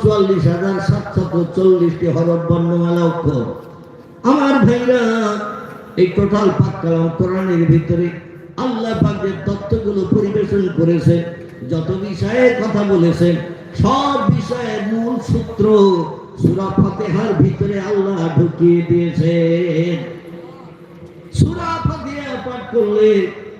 চুয়াল্লিশ হাজার সাতশত চল্লিশটি হরফ বর্ণমালা অক্ষর। আমার ভাইরা, এই টোটাল পাক কালাম কোরআনের ভিতরে আল্লাহ পাকের তত্ত্বগুলো পরিবেশন করেছে, যত বিষয়ে কথা বলেছেন সব বিষয়ে মূল সূত্র সুরা ফতেহার ভিতরে আল্লাহ ঢুকিয়ে দিয়েছেন সূরা ফাতিহা পাঠ করলে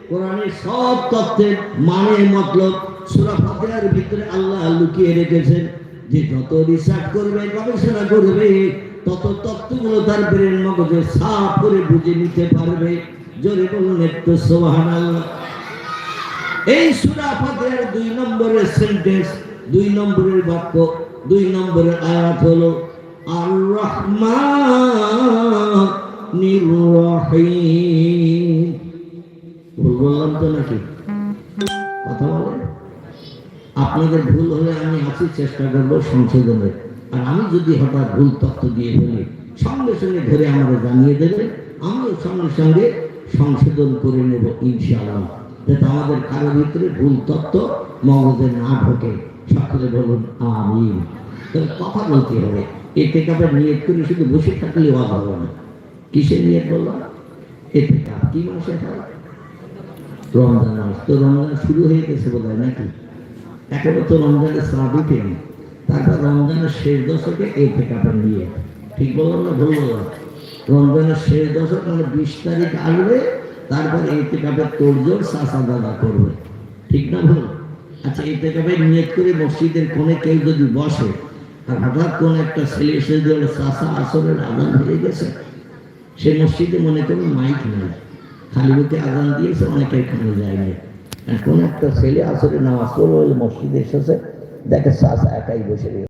কোরআনের সব তত্ত্বের মানে মতলব সূরা ফাতিহার ভিতরে আল্লাহ লুকিয়ে রেখেছেন। যে যত রিসার্চ করবে, গবেষণা করবে, তত তত্ত্বগুলো তার ব্রেন মগজে সাফ করে বুঝে নিতে পারবে। জোরে বলুন একটু, সুবহানাল্লাহ। এই সূরা ফাতিহার দুই নম্বরের সেন্টেন্স দুই নম্বরের বাক্য, দুই নম্বরের আয়াত হলো আর রহমানির রহিম বললাম তো নাকি? কথা বলে আপনাদের ভুল হলে আমি আছি, চেষ্টা করব সংশোধনের আর আমি যদি হঠাৎ ভুল তথ্য দিয়ে ফেলি, সঙ্গে সঙ্গে ধরে আমাকে জানিয়ে দেবে, আমিও সঙ্গে সঙ্গে সংশোধন করে নেব, ইনশাআল্লাহ। যাতে আমাদের কারও ভিতরে ভুল তত্ত্ব মগজে না ঢোকে। সকলে বলুন তবে কথা বলতে হবে। এতে কাপে নিয়ত করে শুধু বসে থাকলে ওয়াজ হবে না। কিসে নিয়ত বললাম? এতে কাপ কি মাসে হয়? রমজান মাস। তো রমজান শুরু হয়ে গেছে বোধ হয় নাকি? এখনও তো রমজানের স্রাব উঠেনি তারপর রমজানের শেষ দশকে এই পেকাপের নিয়ে ঠিক বললাম না? ভুল বললাম। রমজানের শেষ দশক মানে বিশ তারিখ আসবে, তারপর এই পেকাপের তোড়জোড় চাষা দাদা করবে। ঠিক না ভুল? আচ্ছা এই পেকাপে নিয়ত করে মসজিদের কোণে কেউ যদি বসে, আর হঠাৎ কোন একটা ছেলে এসে দিল চাষা আসরের আদান হয়ে গেছে। সে মসজিদে মনে করুন মাইক নেই। খালি মুখে আজান দিয়েছে অনেকে এখানে যায়নি কোন একটা ছেলে আসলে নামাজ পড়ে ওই মসজিদে এসেছে দেখে চাষা একাই বসে